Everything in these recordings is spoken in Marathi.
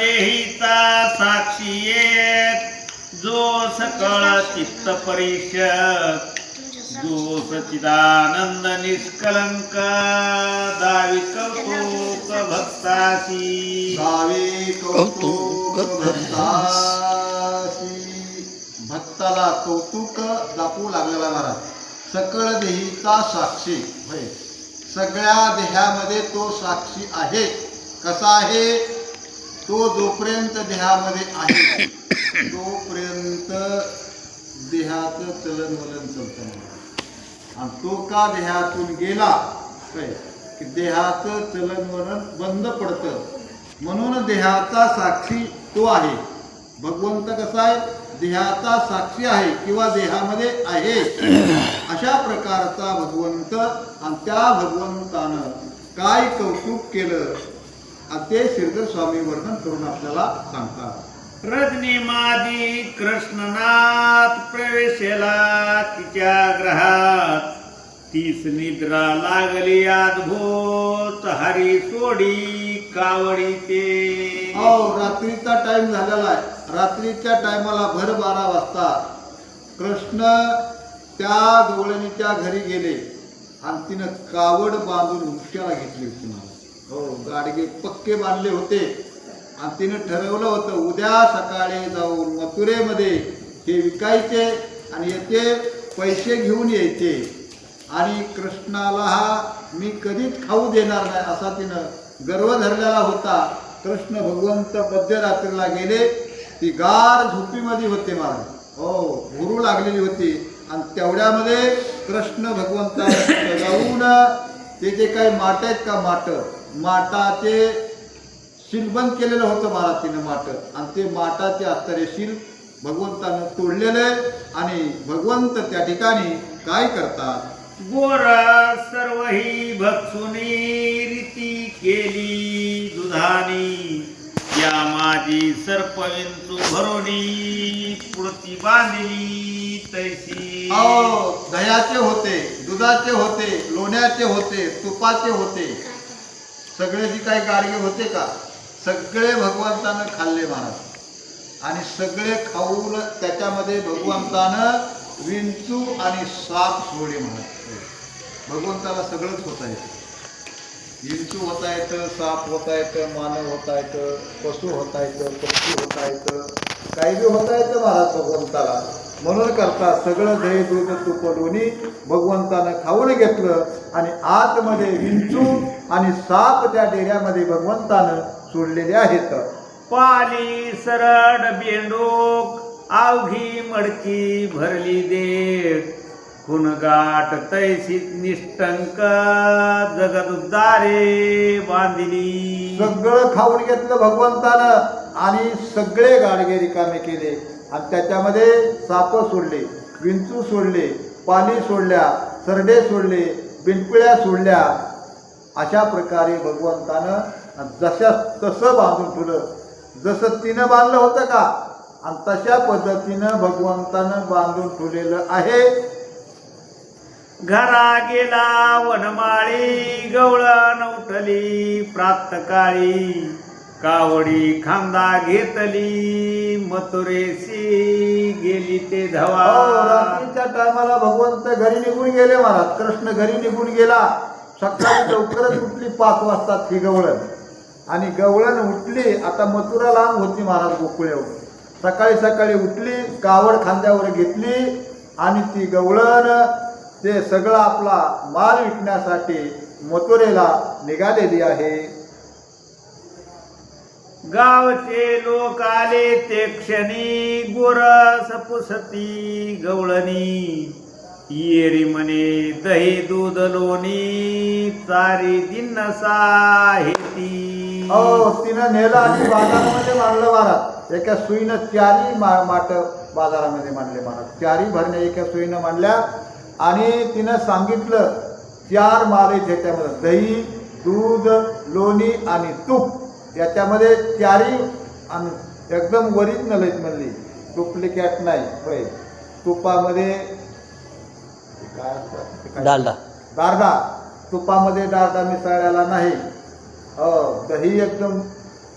देहीचा साक्षी येत जो सकळ चित्त परिषद. जो सचिदानंद निष्कलंक. दावी कौतुक भक्तासी दावी कौतुक कौतुक भक्तासी. भक्ताला कौतुक दाखवू लागलेला महाराज. सकळ देहीचा साक्षी. होय. सगळ्या देहामध्ये तो साक्षी आहे. कसा आहे? तो जोपर्यंत देहामध्ये आहे तोपर्यंत देहाचं चलन वलन चालत आणि तो का देहातून गेला काय? की देहाचं चलनवलन बंद पडतं. म्हणून देहाचा साक्षी तो आहे. भगवंत कसा आहे? देहाचा साक्षी आहे किंवा देहामध्ये आहे. अशा प्रकारचा भगवंत आणि त्या भगवंतानं काय कौतुक केलं? ते श्रीधर स्वामी वर्णन करून आपल्याला सांगतात. रजनी माझी कृष्णनाथ प्रवेशेला तिच्या ग्रहात. तीस निद्रा लागली अद्भुत. हरी सोडी कावडी ते. हो रात्रीचा टाइम झालेला आहे. रात्रीच्या टायमाला भर बारा वाजता कृष्ण त्या गवळणीच्या घरी गेले. आणि तिनं कावड बांधून हुशाला घेतली होती मला. हो गाडगे पक्के बांधले होते. आणि तिनं ठरवलं होतं उद्या सकाळी जाऊन मथुरेमध्ये हे विकायचे आणि येते पैसे घेऊन यायचे. आणि कृष्णाला हा मी कधीच खाऊ देणार नाही असा तिनं गर्व धरलेला होता. कृष्ण भगवंत मध्यरात्रीला गेले. ती गार झोपीमध्ये होते महाराज. हो भुरू लागलेली होती. आणि तेवढ्यामध्ये कृष्ण भगवंताने जाऊन ते जे काही माट आहेत का माट माटाचे शिल बंद केलेलं होतं महाराज तिनं माट आणि ते माटाचे आश्चर्य शिल भगवंतानं तोडलेलं आहे. आणि भगवंत त्या ठिकाणी काय करतात? गोर सर्व ही भक्षुनी रीती केली दुधानी. या माझी सर्पविंचू भरोणी पुढती बांधली तैसी दह्याचे होते दुधाचे होते लोण्याचे होते तुपाचे होते. सगळे जी काही गाडगे होते का सगळे भगवंतानं खाल्ले महाराज. आणि सगळे खाऊन त्याच्यामध्ये भगवंतानं विंचू आणि साप सोडे म्हणत भगवंताला सगळंच होता येतं विंचू होता येतं साप होता येतं मानव होता येतं पशु होता येतं पक्षी होता येतं काही बी होता येतं महाराज भगवंताला. म्हणून करता सगळं दही दूध तुपडून भगवंतानं खाऊन घेतलं आणि आतमध्ये विंचू आणि साप त्या डेऱ्यामध्ये भगवंतानं सोडलेले आहेत. पाली सरड बेंडोक आवघी मडकी भरली देठ. खुनगाठ तैसीत निष्टंक जगदुद्धारे बांधिली. सगळं खाऊन घेतलं भगवंतानं आणि सगळे गाडगे रिकामे केले. आणि त्याच्यामध्ये साप सोडले विंचू सोडले पाली सोडल्या सरडे सोडले बिनकुळ्या सोडल्या अशा प्रकारे भगवंतानं जशा तसं बांधून ठेवलं. जसं तिनं बांधलं होतं का? आणि तशा पद्धतीनं भगवंतानं बांधून ठेवलेलं आहे. घरा गेला वनमाळी गवळण उठली प्रातकाळी कावडी खांदा घेतली मथुरेसी गेली ते धवा. रात्रीच्या टायमाला भगवंत घरी निघून गेले महाराज कृष्ण घरी निघून गेला. सकाळी लवकरच उठली पाच वाजता ही गवळण. आणि गवळण उठली आता मथुरा लांब होती महाराज गोकुळ्यावर सकाळी सकाळी उठली कावड खांद्यावर घेतली आणि ती गवळण ते सगळं आपला माल विकण्यासाठी मथुरेला निघालेली आहे. गावचे लोक आले ते क्षणी गोरस पुसती गवळणी. येरी म्हणे दही दूध लोणी चारी दिन हेती हो तिनं नेलं आणि बाजारामध्ये मांडलं महाराज एका सुईनं चारी मा माट बाजारामध्ये मांडले महाराज चारी भरण्या एका सुईनं मांडल्या आणि तिनं सांगितलं चार माले त्याच्यामध्ये दही दूध लोणी आणि तूप याच्यामध्ये चारी आणि एकदम वरीत आहेत म्हणली. डुप्लिकेट नाही होय. तुपामध्ये काय डालडा. डारडा तुपामध्ये डारडा मिसळलेला नाही. हो दही एकदम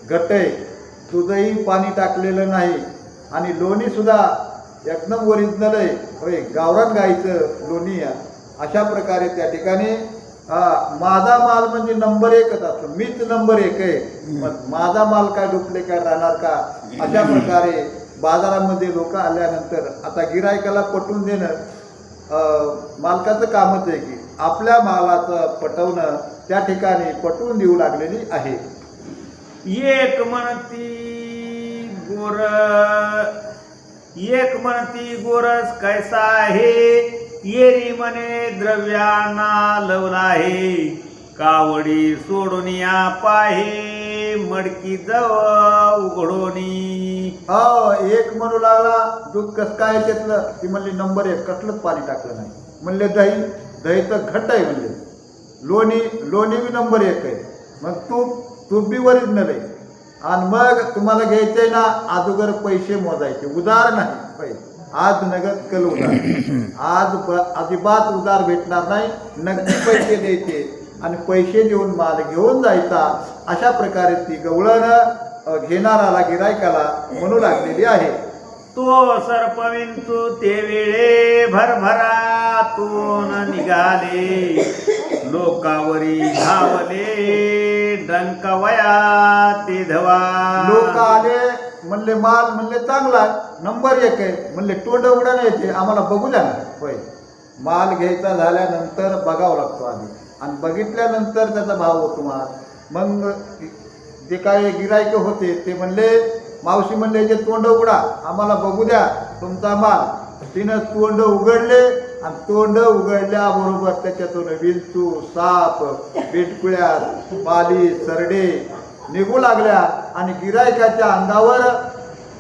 घट्ट आहे. दुधही पाणी टाकलेलं नाही. आणि लोणी सुद्धा एकदम ओरिजिनल आहे. होय गावरान गाईचं लोणी अशा प्रकारे त्या ठिकाणी हा, माझा माल म्हणजे नंबर एकच असतो. मीच नंबर एक आहे. मग माझा माल काय डुप्लिकेट राहणार का? अशा प्रकारे बाजारामध्ये लोक आल्यानंतर आता गिरायकाला पटवून देणं मालकाचं कामच आहे की आपल्या मालाचं पटवणं त्या ठिकाणी पटवून देऊ लागलेली आहे. एक म्हणती गोर एक म्हणती गोरस कैसा आहे? येरी म्हणे द्रव्याना लवला आहे. कावडी सोडून या पाहे मडकी जवळ उघडोनी. हो एक म्हणू लागला दूध कसं काय घेतलं ती म्हणली नंबर एक कसलंच पाणी टाकलं नाही. म्हणले दही दही तर घट्ट आहे म्हणले. लोणी लोणी बी नंबर एक आहे. मग तूप तूप बी ओरिजिनल आहे. आणि मग तुम्हाला घ्यायचे ना अगोदर पैसे मोजायचे. उदार नाही. पैसे आज नगद कल उदार आज ब- अजिबात उदार भेटणार नाही. नगदी पैसे द्यायचे. आणि पैसे देऊन माल घेऊन जायचा. अशा प्रकारे ती गवळणं घेणाराला गिरायकाला म्हणू लागलेली आहे. तो सर्पविंचू ते वेळे भरभरातून निघाले. लोकावरी धावले डंकवया ते धवा. लोक आले म्हणले माल म्हणले चांगला नंबर एक आहे. म्हणले तोंड उघडा नाही येते. आम्हाला बघू द्या ना. होय. माल घ्यायचा झाल्यानंतर बघावं लागतो आधी आणि बघितल्यानंतर त्याचा भाव होतो माल. मग जे काय गिरायक होते ते म्हणले मावशी म्हणले जे तोंड उघडा आम्हाला बघू द्या तुमचा माल. तिनं तोंड उघडले आणि तोंड उघडल्याबरोबर त्याच्यातून विलचू साप बेटकुळ्या पाली सरडे निघू लागल्या आणि गिरायकाच्या अंगावर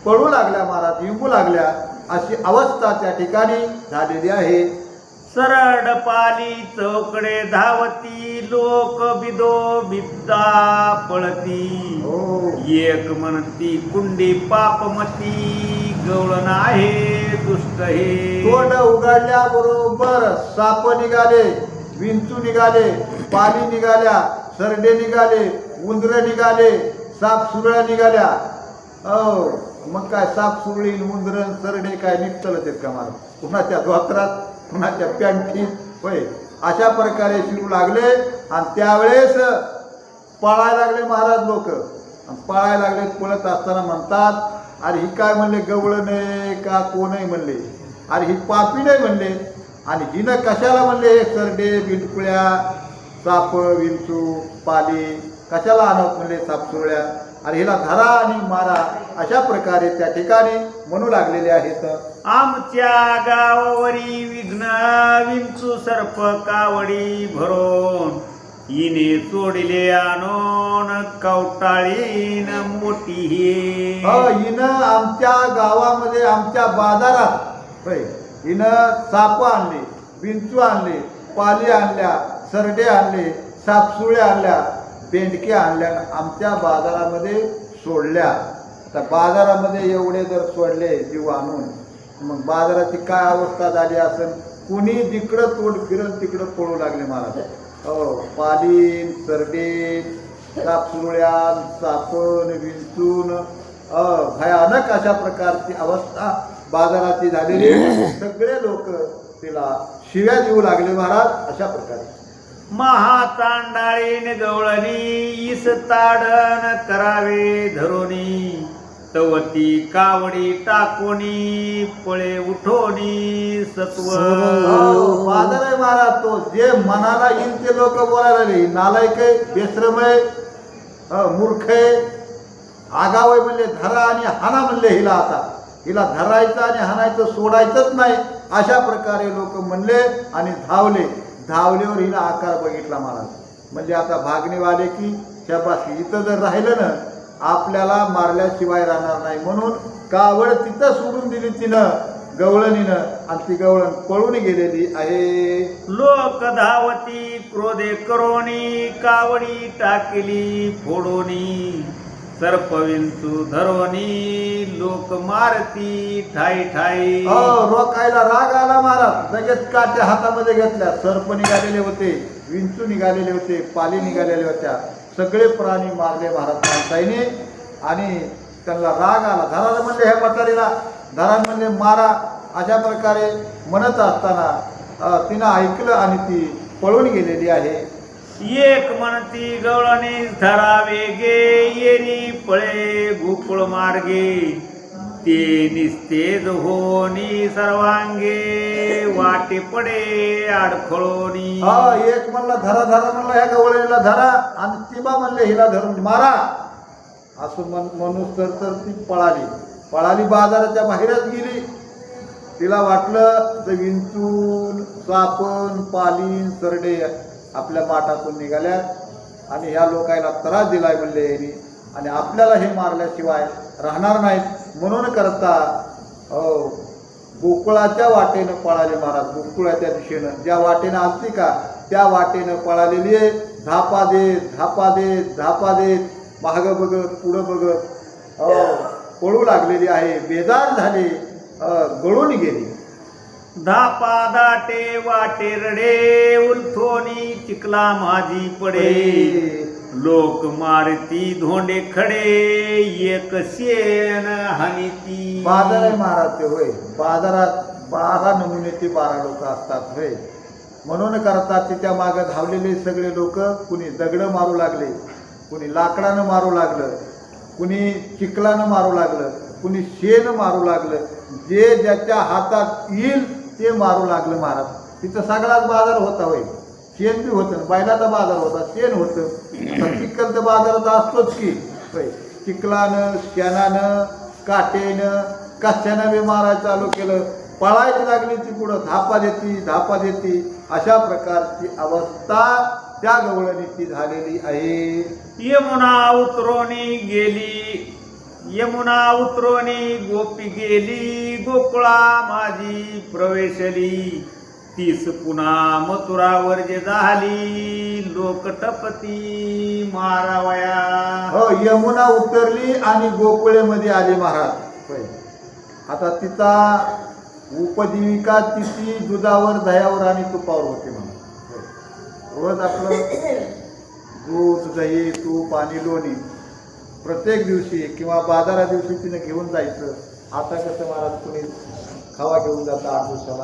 पडू लागल्या महाराज निघू लागल्या अशी अवस्था त्या ठिकाणी झालेली आहे. सरड पाली चौकडे धावती लोक बिदो बिद्दा पळती. हो. एक म्हणती कुंडी पापमती गवळण आहे दुष्ट हे. तोंड उघडल्याबरोबर साप निघाले विंचू निघाले पाली निघाल्या सरडे निघाले उंदर निघाले साप सुरळ्या निघाल्या. हो मग काय साप सुरळी उंदर सरडे काय निघतलच आहेत का मला कुणाच्या धोत्रात कुणाच्या पॅन्टीत होय अशा प्रकारे शिरू लागले. आणि त्यावेळेस पळायला लागले महाराज लोक. पळायला लागले पळत असताना म्हणतात अरे ही काय म्हणले गवळं नाही का कोणही म्हणले? अरे ही पापी नाही म्हणले. आणि हिनं कशाला म्हणले हे सरडे बिटकुळ्या साप विंचू पाली कशाला आणत म्हणले सापसुळ्या अरे हिला धरा आणि मारा. अशा प्रकारे त्या ठिकाणी म्हणू लागलेले आहेत. आमच्या गावावरी विघ्न विंचू सर्प कावडी भरून. इने चोडिले आणून कवटाळीन मोठी हे हिनं आमच्या गावामध्ये आमच्या बाजारात हिनं साप आणले विंचू आणले पाली आणल्या सरडे आणले सापसुळे आणल्या बेंडके आणल्या आणि आमच्या बाजारामध्ये सोडल्या. तर बाजारामध्ये एवढे जर सोडले जीव आणून मग बाजाराची काय अवस्था झाली असेल कुणी जिकडं तोड फिरल तिकडं पळू लागले महाराज. हो पालीन सरडे सापसुरळ्या सापण विंचून अ, भयानक अशा प्रकारची अवस्था बाजाराची झालेली. सगळे लोक तिला शिव्या देऊ लागले महाराज अशा प्रकारे. महातांडाळीन गवळणी इस ताडन करावे धरोनी. तवती कावडी टाकोनी पळे उठोनी सत्व. हो, हो, हो, फादर आहे महाराज तो जे मनाला येईल ते लोक बोलायला नाही नालायक आहे बेश्रम आहे अ, मूर्ख आहे आगाव आहे म्हणले धरा आणि हाना म्हणले हिला आता. हिला धरायचं आणि हाणायचं सोडायचंच नाही. अशा प्रकारे लोक म्हणले आणि धावले. धावल्यावर हिला आकार बघितला महाराज. म्हणजे आता भागणेवाले की शाबासकी इथं जर राहिलं ना आपल्याला मारल्याशिवाय राहणार नाही. म्हणून कावड तिथं सोडून दिली तिनं गवळणीनं आणि ती गवळण पळून गेलेली आहे. लोक धावती क्रोधे करोणी कावडी टाकली फोडोनी. सर्पविंचू धरोनी लोक मारती ठाई ठाई. हो रोखायला राग आला महाराज लगेच काट्या हातामध्ये घेतल्या. सर्प निघालेले होते विंचू निघालेले होते पाली निघालेल्या होत्या. सगळे प्राणी मारले महाराज माणसाईने आणि त्यांना राग आला. धराला म्हणले ह्या म्हातारीला धरा म्हणले मारा. अशा प्रकारे म्हणत असताना तिनं ऐकलं आणि ती पळून गेलेली आहे. एक म्हणती गवळणी धरावे गे येरी पळे गोकुळ मार्गे ते निस्तेज होनी सर्वांगे वाटे पडे अडखळोनी हा एक म्हणला धरा धरा म्हणला ह्या गवळणीला धरा आणि तिबा म्हणले हिला धरून मारा असं म्हण म्हणून तर तर ती पळाली पळाली बाजाराच्या बाहेरच गेली तिला वाटलं तर विंचून सापण पालीन सरडे आपल्या माठातून निघाल्यात आणि ह्या लोकायला त्रास दिलाय म्हणले यांनी. आणि आपल्याला हे मारल्याशिवाय राहणार नाहीत म्हणून करता हो गोकुळाच्या वाटेनं पळाले महाराज गोकुळाच्या दिशेनं. ज्या वाटेनं असते का त्या वाटेनं पळालेली आहे. धापा देत धापा देत धापा देत मागं बघत पुढं बघत पळू लागलेली आहे. बेजार झाली गळून गेली. धापा दाटे वाटे रडे उलथोनी चिकला माझी पडे. लोक मारती धोंडे खडे एक शेण हानीती बाजार आहे महाराज ते होय. बाजारात बारा नमुन्याचे बारा लोक असतात होय. म्हणून करतात तिच्या मागं धावलेले सगळे लोक कुणी दगडं मारू लागले कुणी लाकडानं मारू लागलं कुणी चिखलानं मारू लागलं कुणी शेण मारू लागलं. जे ज्याच्या हातात येईल ते मारू लागलं महाराज. तिथं सगळाच बाजार होता होय. शेण बी होतं बैलाचा बाजार होता शेण होतं. आता चिखल तर बाजारात असतोच की होय. चिखलानं शेणानं काटेनं कशानं बी मारायला चालू केलं. पळायची लागली ती पुढं धापा देती धापा देती. अशा प्रकारची अवस्था त्या गवळणीची झालेली आहे. यमुना उतरोनी गेली. यमुना उतरोनी गोपी गेली गोकुळा माझी प्रवेशली. तीस पुन्हा मथुरावर जे झाली लोकटपती मारावया. हो यमुना उतरली आणि गोकुळेमध्ये आले महाराज. आता तिचा उपजीविका तिची दुधावर दह्यावर आणि तुपावर होते म्हणून. रोज आपलं दूध दही तूप आणि लोणी प्रत्येक दिवशी किंवा बाजारा दिवशी तिने घेऊन जायचं. आता कसं महाराज तुम्ही खावा घेऊन जाता आठ दिवसाला.